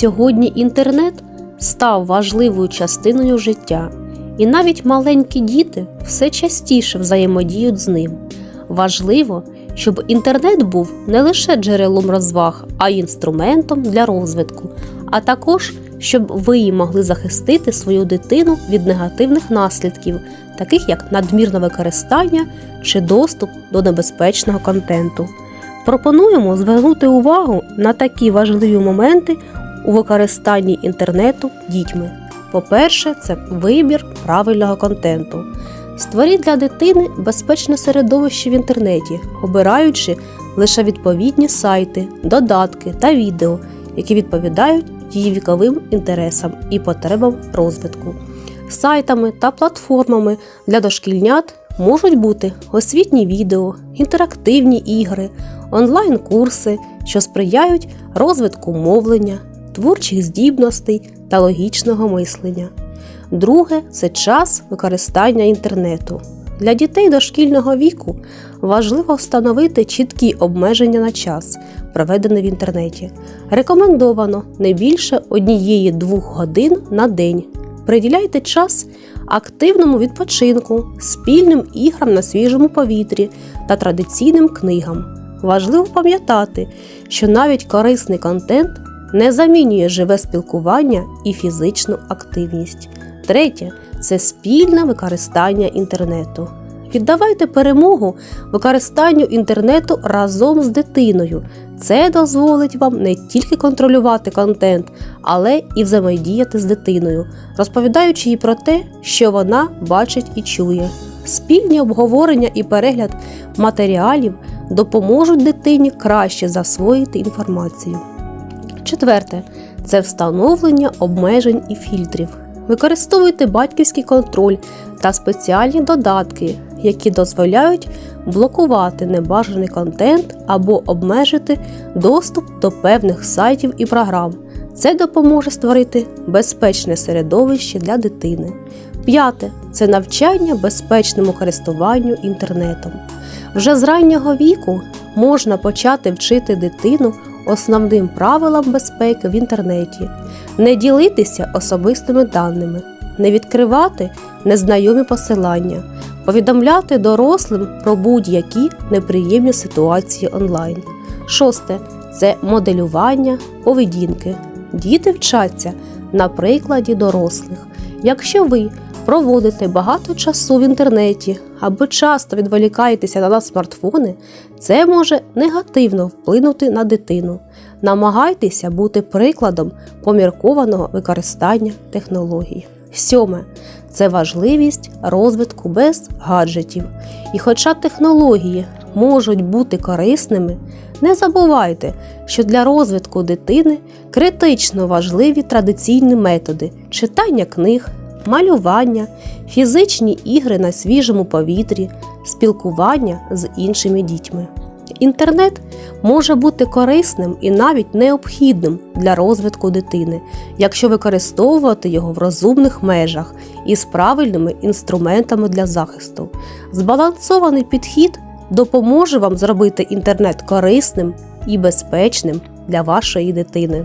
Сьогодні інтернет став важливою частиною життя, і навіть маленькі діти все частіше взаємодіють з ним. Важливо, щоб інтернет був не лише джерелом розваг, а й інструментом для розвитку, а також щоб ви могли захистити свою дитину від негативних наслідків, таких як надмірне використання чи доступ до небезпечного контенту. Пропонуємо звернути увагу на такі важливі моменти у використанні інтернету дітьми. По-перше, це вибір правильного контенту. Створіть для дитини безпечне середовище в інтернеті, обираючи лише відповідні сайти, додатки та відео, які відповідають її віковим інтересам і потребам розвитку. Сайтами та платформами для дошкільнят можуть бути освітні відео, інтерактивні ігри, онлайн-курси, що сприяють розвитку мовлення, творчих здібностей та логічного мислення. Друге це час використання інтернету. Для дітей дошкільного віку важливо встановити чіткі обмеження на час, проведений в інтернеті. Рекомендовано не більше однієї-двох годин на день. Приділяйте час активному відпочинку, спільним іграм на свіжому повітрі та традиційним книгам. Важливо пам'ятати, що навіть корисний контент не замінює живе спілкування і фізичну активність. Третє це спільне використання інтернету. Віддавайте перемогу використанню інтернету разом з дитиною. Це дозволить вам не тільки контролювати контент, але і взаємодіяти з дитиною, розповідаючи їй про те, що вона бачить і чує. Спільні обговорення і перегляд матеріалів допоможуть дитині краще засвоїти інформацію. Четверте це встановлення обмежень і фільтрів. Використовуйте батьківський контроль та спеціальні додатки, які дозволяють блокувати небажаний контент або обмежити доступ до певних сайтів і програм. Це допоможе створити безпечне середовище для дитини. П'яте це навчання безпечному користуванню інтернетом. Вже з раннього віку можна почати вчити дитину основним правилам безпеки в інтернеті, не ділитися особистими даними, не відкривати незнайомі посилання, повідомляти дорослим про будь-які неприємні ситуації онлайн. Шосте це моделювання поведінки. Діти вчаться на прикладі дорослих. Якщо ви проводите багато часу в інтернеті або часто відволікаєтеся на смартфони, це може негативно вплинути на дитину. Намагайтеся бути прикладом поміркованого використання технологій. Сьоме це важливість розвитку без гаджетів. І хоча технології можуть бути корисними, не забувайте, що для розвитку дитини критично важливі традиційні методи читання книг, малювання, фізичні ігри на свіжому повітрі, спілкування з іншими дітьми. Інтернет може бути корисним і навіть необхідним для розвитку дитини, якщо використовувати його в розумних межах і з правильними інструментами для захисту. Збалансований підхід допоможе вам зробити інтернет корисним і безпечним для вашої дитини.